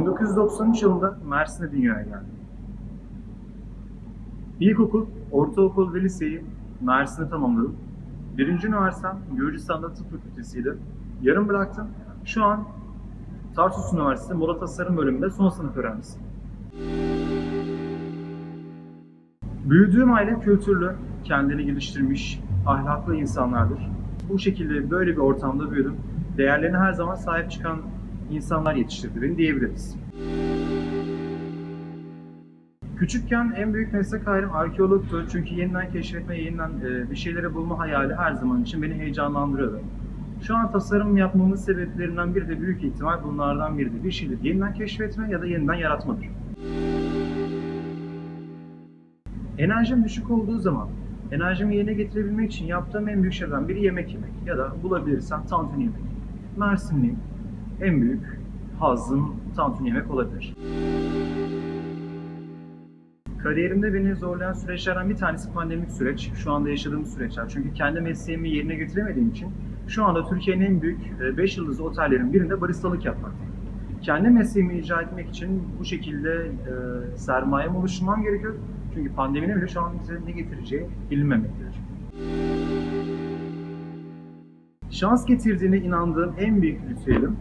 1993 yılında Mersin'de dünyaya geldim. İlkokul, ortaokul ve liseyi Mersin'de tamamladım. Birinci üniversitem Gürcistan'da tıp fakültesiydi. Yarım bıraktım. Şu an Tarsus Üniversitesi Moda Tasarım bölümünde son sınıf öğrencisiyim. Büyüdüğüm aile kültürlü, kendini geliştirmiş, ahlaklı insanlardır. Bu şekilde böyle bir ortamda büyüdüm. Değerlerine her zaman sahip çıkan insanlar yetiştirdi beni diyebiliriz. Küçükken en büyük meslek hayalim arkeologtu. Çünkü yeniden keşfetme, yeniden e, bir şeyleri bulma hayali her zaman için beni heyecanlandırıyordu. Şu an tasarım yapmamın sebeplerinden biri de büyük ihtimal bunlardan biridir. Bir şeyleri yeniden keşfetme ya da yeniden yaratmadır. Enerjim düşük olduğu zaman enerjimi yerine getirebilmek için yaptığım en büyük şeylerden biri yemek yemek ya da bulabilirsem tantuni yemek. Mersinliyim. En büyük hazım tantuni yemek olabilir. Kariyerimde beni zorlayan süreçlerden bir tanesi pandemik süreç. Şu anda yaşadığım süreçler. Çünkü kendi mesleğimi yerine getiremediğim için şu anda Türkiye'nin en büyük 5 yıldızlı otellerin birinde baristalık yapmaktayım. Kendi mesleğimi icra etmek için bu şekilde e, sermayem oluşturmam gerekiyor. Çünkü pandeminin bile şu an bize ne getireceği bilinmemektedir. Şans getirdiğine inandığım en büyük ritüelim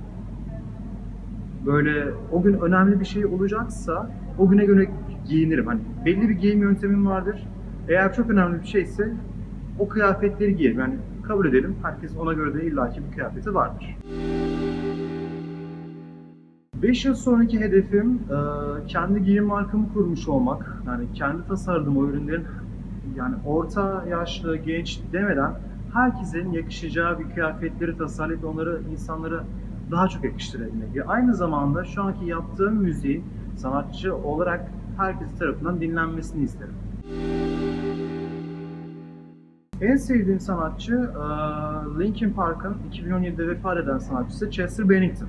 böyle o gün önemli bir şey olacaksa o güne göre giyinirim. Hani belli bir giyim yöntemim vardır. Eğer çok önemli bir şeyse o kıyafetleri giyerim. Yani kabul edelim herkes ona göre de illaki bir kıyafeti vardır. 5 yıl sonraki hedefim e, kendi giyim markamı kurmuş olmak. Yani kendi tasarladığım o ürünlerin yani orta yaşlı, genç demeden herkesin yakışacağı bir kıyafetleri tasarlayıp onları insanlara daha çok yakıştırabilmek. Ve aynı zamanda şu anki yaptığım müziğin sanatçı olarak herkes tarafından dinlenmesini isterim. En sevdiğim sanatçı Linkin Park'ın 2017'de vefat eden sanatçısı Chester Bennington.